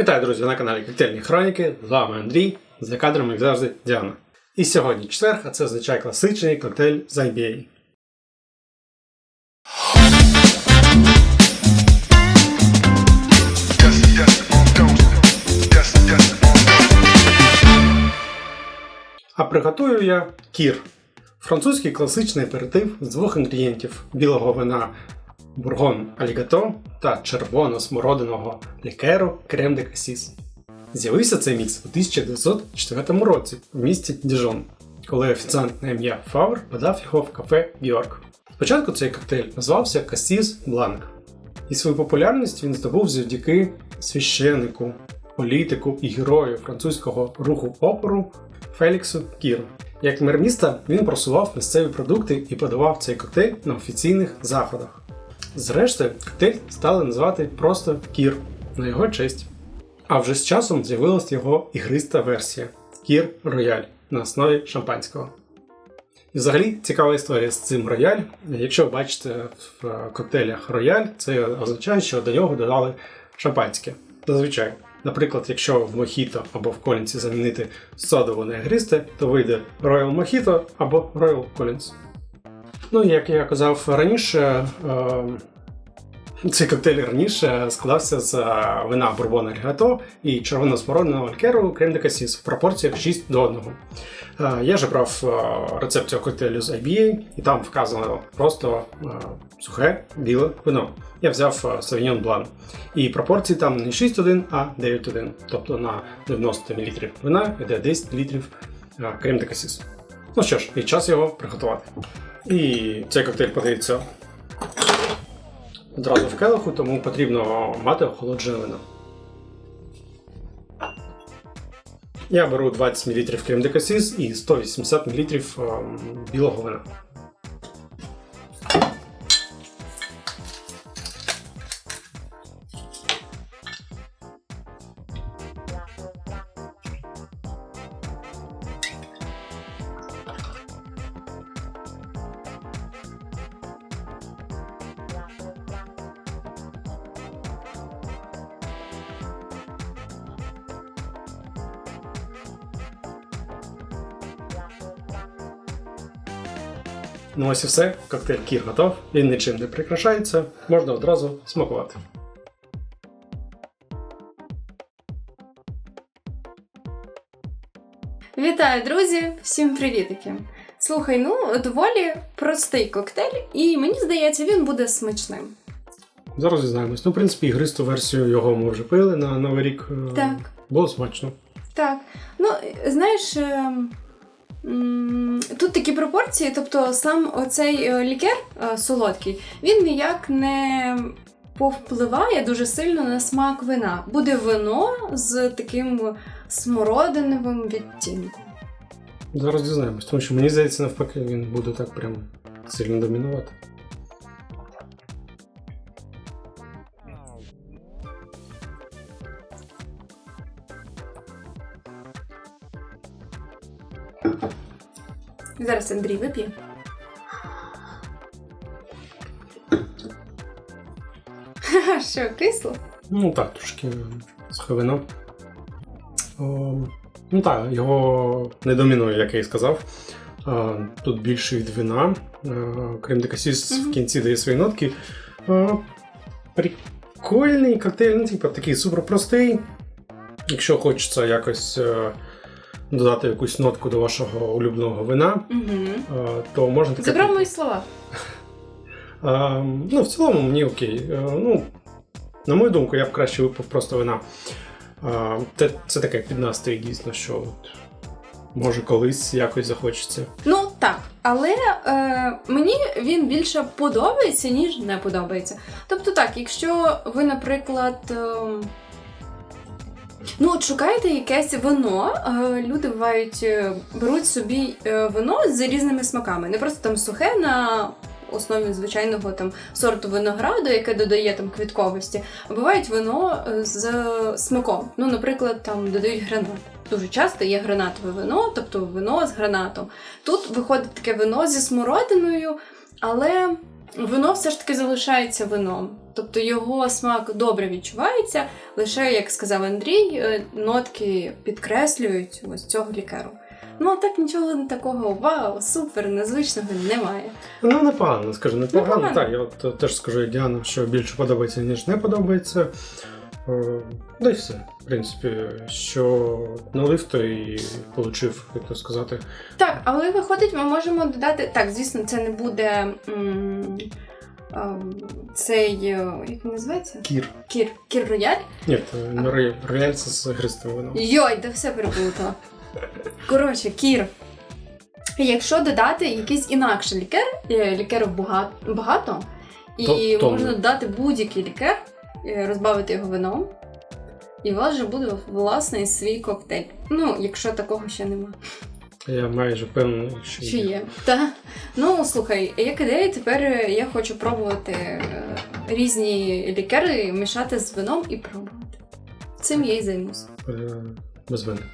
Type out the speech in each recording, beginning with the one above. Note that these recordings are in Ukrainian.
Вітаю, друзі, на каналі Коктейльні Хроніки. З вами Андрій, за кадром, як завжди, Діана. І сьогодні четверг, а це означає класичний коктейль з IBA. А приготую я кір. Французький класичний аперитив з двох інгредієнтів білого вина бургон алігато та червоно-смородиного лікеру крем де касіс. З'явився цей мікс у 1904 році в місті Діжон, коли офіціант на ім'я Фавр подав його в кафе Бьорк. Спочатку цей коктейль назвався Касіс Бланк, і свою популярність він здобув завдяки священнику, політику і герою французького руху опору Феліксу Кіру. Як мер міста він просував місцеві продукти і подавав цей коктейль на офіційних заходах. Зрештою, коктейль стали називати просто Кір на його честь. А вже з часом з'явилась його ігриста версія Кір Рояль на основі шампанського. І взагалі цікава історія з цим рояль. Якщо ви бачите в коктейлях рояль, це означає, що до нього додали шампанське. Зазвичай. Наприклад, якщо в мохіто або в колінці замінити содову на ігристе, то вийде Royal Mojito або Royal Collins. Ну, як я казав раніше, е, цей коктейль раніше складався з е, вина бурбона Рігато і червоно-смородного лікеру крем де касіс в пропорціях 6 до 1. Е, Я же брав е, рецепт цього коктейлю з IBA, і там вказано просто сухе біле вино. Я взяв Sauvignon Blanc. І пропорції там не 6-1, а 9-1. Тобто на 90 мл вина йде 10 мл е, крем де касіс. Ну що ж, і час його приготувати. І цей коктейль подається одразу в келиху, тому потрібно мати охолоджене вино. Я беру 20 мл крем декасіс і 180 мл ем, білого вина. Ну ось і все, коктейль Кір готов, він нічим не прикрашається, можна одразу смакувати. Вітаю, друзі! Всім привітики! Слухай, ну доволі простий коктейль, і мені здається, він буде смачним. Зараз дізнаємось. Ну, в принципі, ігристу версію його ми вже пили на Новий рік. е, Так. Було смачно. Так, ну знаєш, е, тут такі пропорції, тобто сам оцей е, лікер е, солодкий, він ніяк не повпливає дуже сильно на смак вина. Буде вино з таким смородиновим відтінком. Зараз дізнаємось, тому що мені здається, навпаки, він буде так прям сильно домінувати. Зараз Андрій вип'є. Що, кисло? Ну так, трошки сухе ну так, його не домінує, як я і сказав. А, Тут більше від вина. Крем де касіс в кінці дає свої нотки. А, Прикольний коктейль, ну, типу, такий супер простий. Якщо хочеться якось е, додати якусь нотку до вашого улюбленого вина, Угу. е, то можна таке. Забрав мої слова. А, ну, в цілому мені окей. Е, ну, на мою думку, я б краще випив просто вина. А, це, це таке під настрій, дійсно, що от, може колись якось захочеться. Ну так, але е, мені він більше подобається, ніж не подобається. Тобто, так, якщо ви, наприклад. Е, Ну, от шукаєте якесь вино, е, люди бувають, е, беруть собі е, вино з різними смаками. Не просто там сухе на основі звичайного там сорту винограду, яке додає там квітковості, а бувають вино з смаком. Ну, наприклад, там додають гранат. Дуже часто є гранатове вино, тобто вино з гранатом. Тут виходить таке вино зі смородиною, але вино все ж таки залишається вином. Тобто його смак добре відчувається, лише, як сказав Андрій, е, нотки підкреслюють ось цього лікеру. Ну, а так нічого такого вау, супер, незвичного немає. Ну, непогано, скажу, непогано. Непогано. Так, я от е, теж скажу діану, Діана, що більше подобається, ніж не подобається. Е, Да й все. В принципі, що налив, то і получив, як то сказати. Так, але виходить, ми можемо додати. Так, звісно, це не буде м, ем, цей. е, Як він називається? Кір. Кір. Кір рояль. Ні, це не рояль, рояль це з гристим вином. Йой, да все переплутала. Коротше, кір. Якщо додати якийсь інакший лікер, е, лікерів бага- багато, і можна додати будь-який лікер, розбавити його вином, і у вас вже буде власний свій коктейль. Ну, якщо такого ще нема. Я майже впевнений, що, Що є? Та ну слухай, як ідея, тепер е, я хочу пробувати е, різні лікери, мішати з вином і пробувати. Цим я й займусь. Е, Без мене.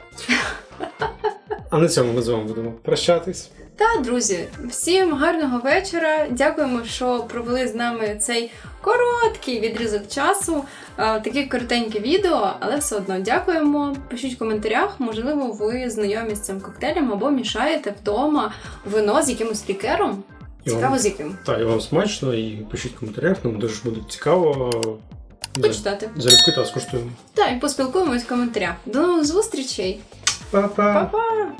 А на цьому ми з вами будемо прощатись. Та, друзі, всім гарного вечора. Дякуємо, що провели з нами цей короткий відрізок часу. Е, Таке коротеньке відео, але все одно дякуємо. Пишіть в коментарях, можливо, ви знайомі з цим коктейлем або мішаєте вдома вино з якимось лікером. Цікаво вам, з яким. та, і вам смачно, і пишіть в коментарях, нам дуже буде цікаво. Почитати. Залюбки та скуштуємо. Так, і поспілкуємось в коментарях. До нових зустрічей! Па-па! Па-па!